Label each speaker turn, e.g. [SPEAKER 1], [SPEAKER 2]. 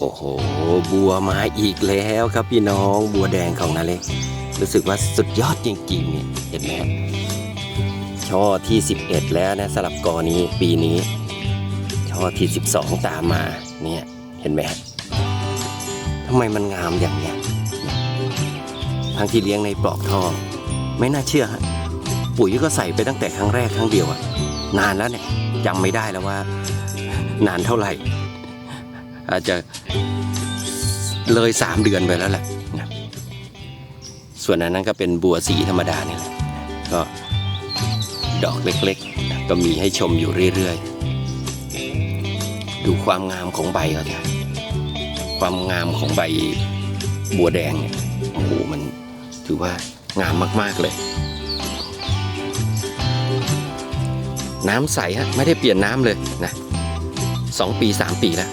[SPEAKER 1] โอ้โห บัวมาอีกแล้วครับพี่น้องบัวแดงของนาเล็ก รู้สึกว่าสุดยอดจริงๆเนี่ยเห็นไหมช่อที่ 11 แล้วนะสลับกอนี้ปีนี้ ช่อที่ 12 ตามมาเนี่ยเห็นไหมทำไมมันงามอย่างเนี้ยทั้งที่เลี้ยงในปลอกท่อ ไม่น่าเชื่อฮะปุ๋ยก็ใส่ไปตั้งแต่ครั้งแรกครั้งเดียวอะนานแล้วเนี่ยจำไม่ได้แล้วว่า นานเท่าไหร่ อาจจะเลยสามเดือนไปแล้วแหละนะส่วนอันนั้นก็เป็นบัวสีธรรมดานี่แหละก็ดอกเล็กๆ ก็มีให้ชมอยู่เรื่อยๆ ดูความงามของใบก็เถอะความงามของใบบัวแดงเนี่ยโอ้โหมันถือว่างามมากๆเลย น้ำใสฮะไม่ได้เปลี่ยนน้ำเลยนะสองปีสามปีแล้ว